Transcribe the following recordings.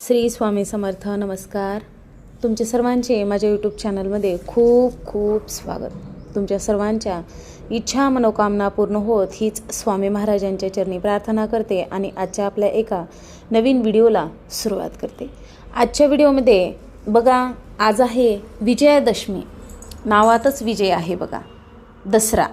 श्री स्वामी समर्थ नमस्कार. तुमचे सर्वांचे माझ्या यूट्यूब चॅनलमध्ये खूप खूप स्वागत. तुमच्या सर्वांच्या इच्छा मनोकामना पूर्ण होत हीच स्वामी महाराजांच्या चरणी प्रार्थना करते आणि आजच्या आपल्या एका नवीन व्हिडिओला सुरुवात करते. आजच्या व्हिडिओमध्ये बघा आज आहे विजयादशमी. नावातच विजय आहे बघा दसरा.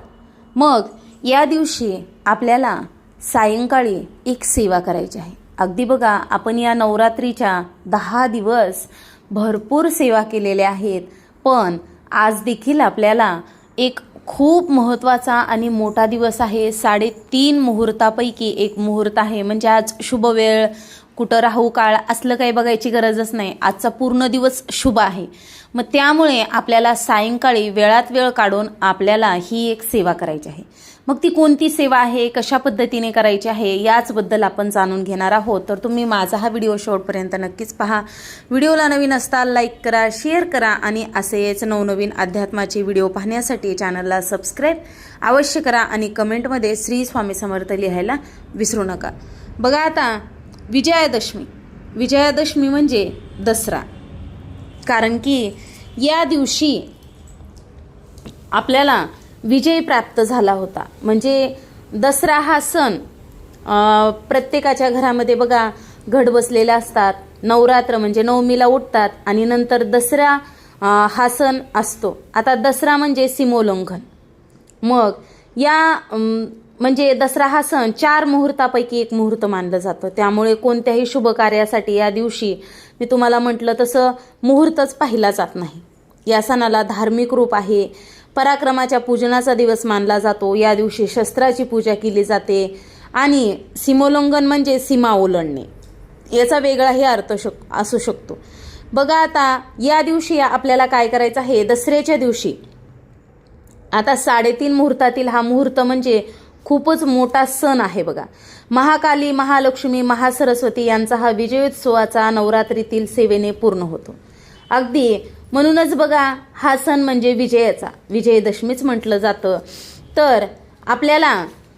मग या दिवशी आपल्याला सायंकाळी एक सेवा करायची आहे. अगदी बघा आपण या नवरात्रीच्या दहा दिवस भरपूर सेवा केलेल्या आहेत. पण आज देखील आपल्याला एक खूप महत्त्वाचा आणि मोठा दिवस आहे. साडेतीन मुहूर्तापैकी एक मुहूर्त आहे. म्हणजे आज शुभ वेळ कुठं राहू काळ असलं काही बघायची गरजच नाही. आजचा पूर्ण दिवस शुभ आहे. मग त्यामुळे आपल्याला सायंकाळी वेळात वेळ काढून आपल्याला ही एक सेवा करायची आहे. मग ती कोणती सेवा आहे? कशा पद्धतीने करायची आहे? याचबद्दल आपण जाणून घेणार आहोत. तर तुम्ही माझा हा व्हिडिओ शेवटपर्यंत नक्कीच पहा. व्हिडिओला नवीन असताल लाईक करा शेअर करा आणि असेच नवनवीन अध्यात्माचे व्हिडिओ पाहण्यासाठी चॅनलला सबस्क्राईब अवश्य करा आणि कमेंटमध्ये श्री स्वामी समर्थ लिहायला विसरू नका. बघा आता विजयादशमी. विजयादशमी म्हणजे दसरा. कारण की या दिवशी आपल्याला विजय प्राप्त झाला होता. म्हणजे दसरा हा सण प्रत्येकाच्या घरामध्ये बघा घट बसलेले असतात. नवरात्र म्हणजे नवमीला उठतात आणि नंतर दसरा हा सण असतो. आता दसरा म्हणजे सीमोल्लंघन. मग या म्हणजे दसरा हा सण चार मुहूर्तापैकी एक मुहूर्त मानलं जातं. त्यामुळे कोणत्याही शुभ कार्यासाठी या दिवशी मी तुम्हाला म्हटलं तसं मुहूर्तच पाहिला जात नाही. या सणाला धार्मिक रूप आहे. पराक्रमाच्या पूजनाचा दिवस मानला जातो. या दिवशी शस्त्राची पूजा केली जाते आणि सीमोल्लंघन म्हणजे सीमा ओलांडणे. याचा वेगळाही अर्थ शक असू शकतो. बघा आता या दिवशी आपल्याला काय करायचं आहे? दसऱ्याच्या दिवशी. आता साडेतीन मुहूर्तातील हा मुहूर्त म्हणजे खूपच मोठा सण आहे बघा. महाकाली महालक्ष्मी महासरस्वती यांचा हा विजयोत्सवाचा नवरात्रीतील सेवेने पूर्ण होतो. अगदी म्हणूनच बघा हा सण म्हणजे विजयाचा. विजयदशमीच म्हटलं जातं. तर आपल्याला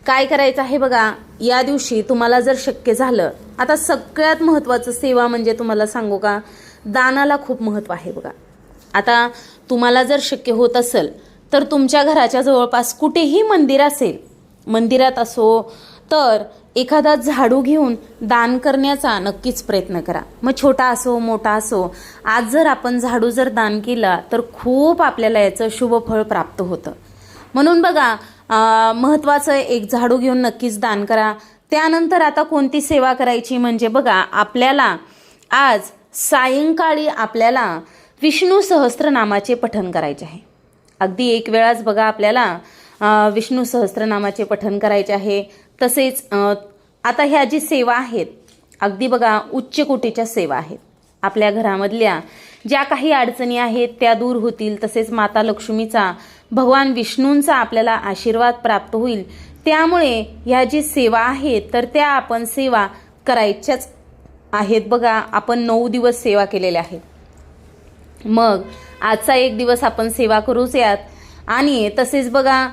काय करायचं आहे बघा या दिवशी तुम्हाला जर शक्य झालं आता सगळ्यात महत्त्वाचं सेवा म्हणजे तुम्हाला सांगू का दानाला खूप महत्त्व आहे बघा. आता तुम्हाला जर शक्य होत असेल तर तुमच्या घराच्या जवळपास कुठेही मंदिर असेल मंदिरात असो तर एखादा झाडू घेऊन दान करण्याचा नक्कीच प्रयत्न करा. मग छोटा असो मोठा असो आज जर आपण झाडू जर दान केला तर खूप आपल्याला याचं शुभ फळ प्राप्त होतं. म्हणून बघा महत्त्वाचं एक झाडू घेऊन नक्कीच दान करा. त्यानंतर आता कोणती सेवा करायची म्हणजे बघा आपल्याला आज सायंकाळी आपल्याला विष्णू सहस्त्रनामाचे पठण करायचे आहे. अगदी एक वेळाच बघा आपल्याला विष्णू सहस्त्रनामाचे पठण करायचे आहे. तसेच आता ह्या जी सेवा आहेत अगदी बघा उच्च कोटीच्या सेवा आहेत. आपल्या घरामधल्या ज्या काही अडचणी आहेत त्या दूर होतील. तसेच माता लक्ष्मीचा भगवान विष्णूंचा आपल्याला आशीर्वाद प्राप्त होईल. त्यामुळे ह्या जी सेवा आहेत तर त्या आपण सेवा करायच्याच आहेत बघा. आपण नऊ दिवस सेवा केलेल्या आहेत. मग आजचा एक दिवस आपण सेवा करूच यात. आणि तसेच बघा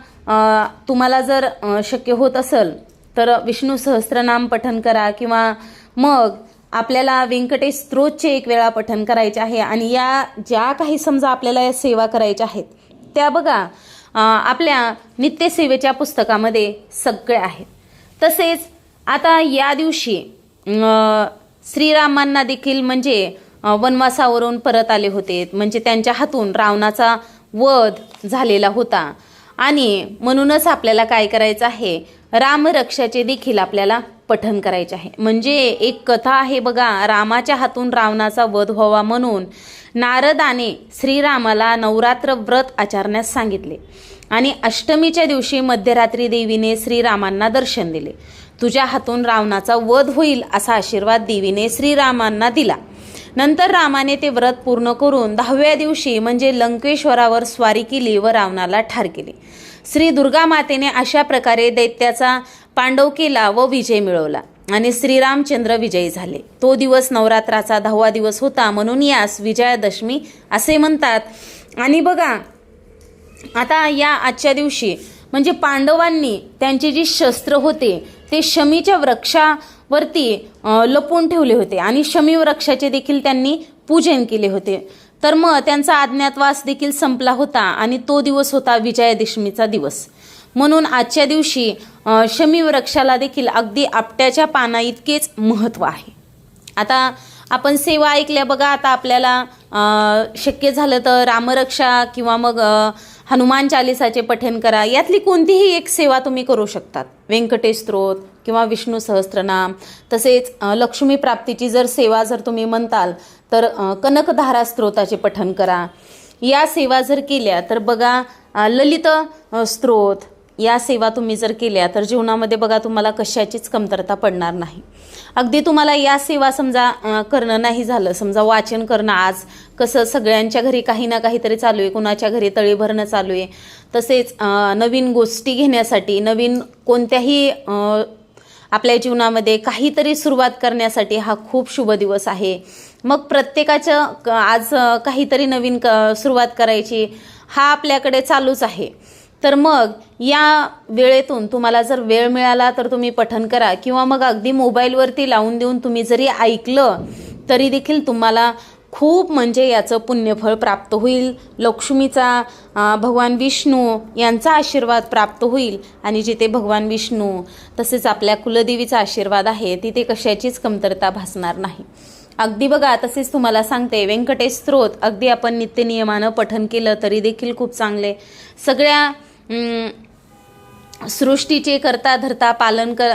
तुम्हाला जर शक्य होत असेल तर विष्णू सहस्त्रनाम पठन करा किंवा मग आपल्याला व्यंकटेश स्त्रोतचे एक वेळा पठन करायचे आहे आणि या ज्या काही समजा आपल्याला या सेवा करायच्या आहेत त्या बघा आपल्या नित्यसेवेच्या पुस्तकामध्ये सगळे आहेत. तसेच आता या दिवशी श्रीरामांना देखील म्हणजे वनवासावरून परत आले होते. म्हणजे त्यांच्या हातून रावणाचा वध झालेला होता. आणि म्हणूनच आपल्याला काय करायचं आहे रामरक्षाचे देखील आपल्याला पठन करायचे आहे. म्हणजे एक कथा आहे बघा रामाच्या हातून रावणाचा वध व्हावा म्हणून नारदाने श्रीरामाला नवरात्र व्रत आचरण्यास सांगितले. आणि अष्टमीच्या दिवशी मध्यरात्री देवीने श्रीरामांना दर्शन दिले. तुझ्या हातून रावणाचा वध होईल असा आशीर्वाद देवीने श्रीरामांना दिला. नंतर रामाने ते व्रत पूर्ण करून दहाव्या दिवशी म्हणजे लंकेश्वरावर स्वारी केली व रावणाला ठार केले. श्री दुर्गा मातेने अशा प्रकारे दैत्याचा पांडव केला व विजय मिळवला. आणि श्रीरामचंद्र विजयी झाले. तो दिवस नवरात्राचा दहावा दिवस होता म्हणून यास विजयादशमी असे म्हणतात. आणि बघा आता या आजच्या दिवशी म्हणजे पांडवांनी त्यांचे जे शस्त्र होते ते शमीच्या वृक्षावरती लपवून ठेवले होते. आणि शमी वृक्षाचे देखील त्यांनी पूजन केले होते. तर मग त्यांचा अज्ञातवास देखील संपला होता आणि तो दिवस होता विजयादशमीचा दिवस. म्हणून आजच्या दिवशी शमी वृक्षाला देखील अगदी आपट्याच्या पाना इतकेच महत्त्व आहे. आता आपण सेवा ऐकल्या बघा आता आपल्याला शक्य झालं तर रामरक्षा किंवा मग हनुमान चालिसाचे पठण करा. यातली कोणतीही एक सेवा तुम्ही करू शकतात. व्यंकटेश स्तोत्र किंवा विष्णू सहस्त्रनाम. तसेच लक्ष्मी प्राप्तीची जर सेवा जर तुम्ही म्हणताल तर कनकधारा स्त्रोताचे पठन करा. या सेवा जर केल्या तर बघा ललित स्त्रोत या सेवा तुम्ही जर केल्या तर जीवनामध्ये बघा तुम्हाला कशाचीच कमतरता पडणार नाही. अगदी तुम्हाला या सेवा समजा करणं नाही झालं समजा वाचन करणं आज कसं सगळ्यांच्या घरी काही ना काहीतरी चालू आहे कुणाच्या घरी तळी भरणं चालू आहे तसेच नवीन गोष्टी घेण्यासाठी नवीन कोणत्याही आपल्या जीवनामध्ये काहीतरी सुरुवात करण्यासाठी हा खूप शुभ दिवस आहे. मग प्रत्येकाचं क- आज काहीतरी नवीन क सुरुवात करायची हा आपल्याकडे चालूच आहे. तर मग या वेळेतून तुम्हाला जर वेळ मिळाला तर तुम्ही पठन करा किंवा मग अगदी मोबाईलवरती लावून देऊन तुम्ही जरी ऐकलं तरी देखील तुम्हाला खूप म्हणजे याचं पुण्यफळ प्राप्त होईल. लक्ष्मीचा भगवान विष्णू यांचा आशीर्वाद प्राप्त होईल. आणि जिथे भगवान विष्णू तसेच आपल्या कुलदेवीचा आशीर्वाद आहे तिथे कशाचीच कमतरता भासणार नाही. अगदी बघा तसेच तुम्हाला सांगते व्यंकटेश स्त्रोत अगदी आपण नित्यनियमानं पठन केलं तरी देखील खूप चांगले. सगळ्या सृष्टीचे करता धरता पालन कर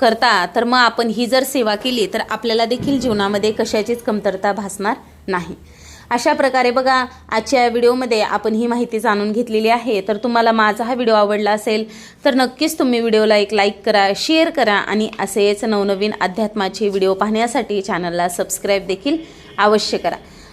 करता तर मग आपण ही जर सेवा केली तर आपल्याला देखील जीवनामध्ये कशाचीच कमतरता भासणार नाही. अशा प्रकारे बघा आजच्या या व्हिडिओमध्ये आपण ही माहिती जाणून घेतलेली आहे. तर तुम्हाला माझा हा व्हिडिओ आवडला असेल तर नक्कीच तुम्ही व्हिडिओला एक लाईक करा शेअर करा आणि असेच नवनवीन अध्यात्माचे व्हिडिओ पाहण्यासाठी चॅनलला सबस्क्राईब देखील अवश्य करा.